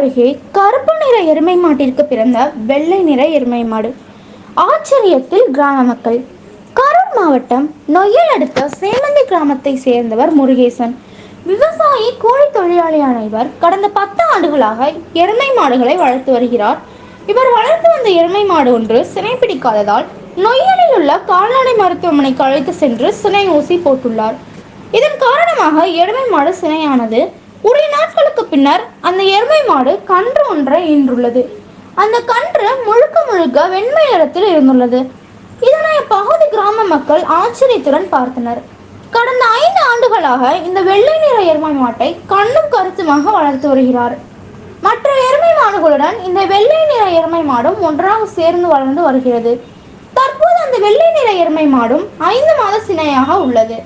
அருகே கருப்பு நிற எருமை மாட்டிற்கு பிறந்த வெள்ளை நிற எருமை மாடு. ஆச்சரியத்தில் கிராம மக்கள். கரூர் மாவட்டம் நொய்யல் அடுத்த சேமந்தி கிராமத்தை சேர்ந்தவர் முருகேசன். விவசாயி கூலி தொழிலாளியான இவர் கடந்த பத்து ஆண்டுகளாக எருமை மாடுகளை வளர்த்து வருகிறார். இவர் வளர்த்து வந்த எருமை மாடு ஒன்று சினை பிடிக்காததால் நொய்யலில் உள்ள கால்நடை மருத்துவமனைக்கு அழைத்து சென்று சினை ஊசி போட்டுள்ளார். இதன் காரணமாக எருமை மாடு சினையானது உரிய நாட்களுக்கு பின்னர் அந்த எருமை மாடு கன்று ஒன்றை ஈன்றுள்ளது. அந்த கன்று முழுக்க முழுக்க வெண்மை நிறத்தில் இருந்துள்ளது. இதனை பகுதி கிராம மக்கள் ஆச்சரியத்துடன் பார்த்தனர். கடந்த ஐந்து ஆண்டுகளாக இந்த வெள்ளை நிற எருமை மாட்டை கண்ணும் கருத்துமாக வளர்த்து வருகிறார். மற்ற எருமை மாடுகளுடன் இந்த வெள்ளை நிற எருமை மாடும் ஒன்றாக சேர்ந்து வளர்ந்து வருகிறது. தற்போது அந்த வெள்ளை நிற எருமை மாடும் ஐந்து மாத சினையாக உள்ளது.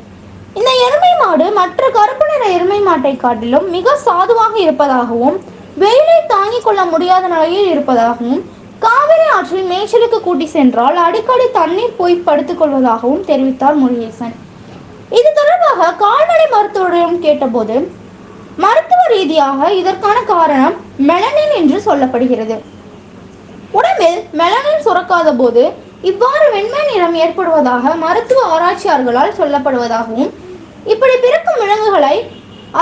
மாடு மற்ற கருப்பு நிற எருமை மாட்டை காட்டிலும் மிக சாதுவாக இருப்பதாகவும் வெயிலை தாங்கிக் கொள்ள முடியாத நிலையில் இருப்பதாகவும் காவிரி ஆற்றில் மேய்ச்சலுக்கு கூட்டி சென்றால் அடிக்கடி தண்ணீர் போய் படுத்துக் கொள்வதாகவும் தெரிவித்தார் முருகேசன். இது தொடர்பாக கால்நடை மருத்துவரிடம் கேட்டபோது மருத்துவ ரீதியாக இதற்கான காரணம் மெலனின் என்று சொல்லப்படுகிறது. உடம்பில் மெலனின் சுரக்காத போது இவ்வாறு வெண்மை நிறம் ஏற்படுவதாக மருத்துவ ஆராய்ச்சியாளர்களால் சொல்லப்படுவதாகவும் இப்படி பிறக்கும் விலங்குகளை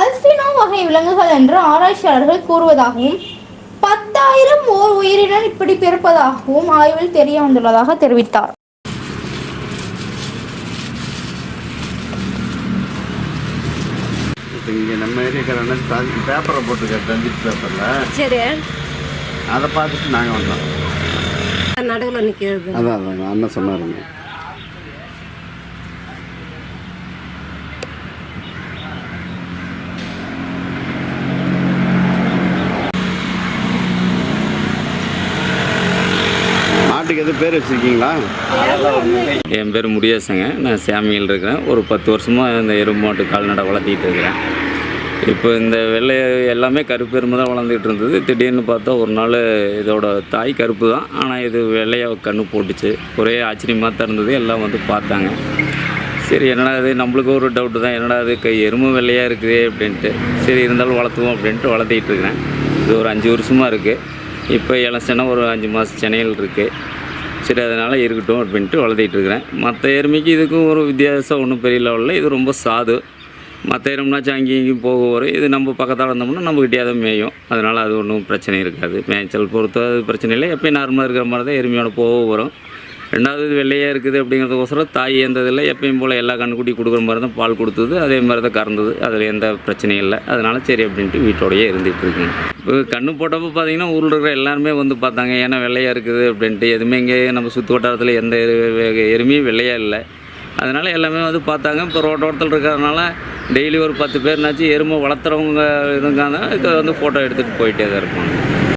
அல்பினோ வகை விலங்குகள் என்று ஆராய்ச்சியாளர்கள் கூறுவதாகவும் பத்தாயிரம் ஓர் உயிரினம் இப்படி பிறப்பதாகவும் ஆய்வில் தெரிய வந்துள்ளதாக தெரிவித்தார். இங்கே நம்ம ஏரியாக்காரன பேப்பரை போட்டிருக்காரு ரஞ்சித் பேப்பரில் சரி. அதை பார்த்துட்டு நாங்கள் வந்தோம். நடுவில் நிற்கிறது அதான் அதாங்க அண்ணன் சொன்னாருங்க. மாட்டுக்கு எதுவும் பேர் வச்சுருக்கீங்களா? என் பேர் முடியாசங்க. நான் சாமியில் இருக்கிறேன். ஒரு பத்து வருஷமாக இந்த எறும்பு மாட்டு கால்நடை வளர்த்திட்டு இருக்கிறேன். இப்போ இந்த வெள்ளை எல்லாமே கருப்பு எறும்பு தான் வளர்ந்துக்கிட்டு இருந்தது. திடீர்னு பார்த்தா ஒரு நாள் இதோட தாய் கருப்பு தான். ஆனால் இது வெள்ளையாக கண்ணு போட்டுச்சு. ஒரே ஆச்சரியமாக தான் இருந்தது. எல்லாம் வந்து பார்த்தாங்க. சரி என்னடா இது? நம்மளுக்கு ஒரு டவுட்டு தான். என்னடா இது? கை எறும்பு வெள்ளையாக இருக்குது அப்படின்ட்டு. சரி இருந்தாலும் வளர்த்துவோம் அப்படின்ட்டு வளர்த்திக்கிட்டு இருக்கிறேன். இது ஒரு அஞ்சு வருஷமாக இருக்குது இப்போ இளசனை ஒரு அஞ்சு மாதம் சென்னையில் இருக்குது சரி அதனால் இருக்கட்டும் அப்படின்ட்டு வளர்த்திட்டு இருக்கிறேன். மற்ற எருமைக்கு இதுக்கும் ஒரு வித்தியாசம் ஒன்றும் பெரிய லெவலில் இது ரொம்ப சாது. மற்ற எருமைனாச்சும் அங்கேயும் இங்கேயும் போக வரும் இது நம்ம பக்கத்தால் இருந்தோம்னா நம்ம தான் மேயும். அதனால் அது ஒன்றும் பிரச்சனை இருக்காது. மேய்ச்சல் பொறுத்த அது பிரச்சனை இல்லை. எப்பயும் நார்மலாக இருக்கிற மாதிரி தான் எருமையோட போக வரும். ரெண்டாவது இது வெள்ளையாக இருக்குது அப்படிங்கிறதுக்கோசரம் தாய் எந்ததில்லை எப்பயும் போல் எல்லா கண்ணுக்குட்டி கொடுக்குற மாதிரி தான் பால் கொடுத்தது. அதே மாதிரி தான் கறந்தது. அதில் எந்த பிரச்சனையும் இல்லை. அதனால் சரி அப்படின்ட்டு வீட்டோடயே இருந்துகிட்டு இருக்குங்க. இப்போ கண்ணு போட்டப்போ பார்த்தீங்கன்னா ஊரில் இருக்கிற எல்லாருமே வந்து பார்த்தாங்க ஏன்னா வெள்ளையாக இருக்குது அப்படின்ட்டு. எதுவுமே இங்கே நம்ம சுற்று வட்டாரத்தில் எந்த எரு- எருமையும் வெள்ளையாக இல்லை. அதனால் எல்லாமே வந்து பார்த்தாங்க. இப்போ ரோட்டோரத்தில் இருக்கிறதுனால டெய்லி ஒரு பத்து பேர்னாச்சும் எருமை வளர்த்துறவங்க இருக்காங்க இதை வந்து ஃபோட்டோ எடுத்துகிட்டு போயிட்டே தான் இருப்பாங்க.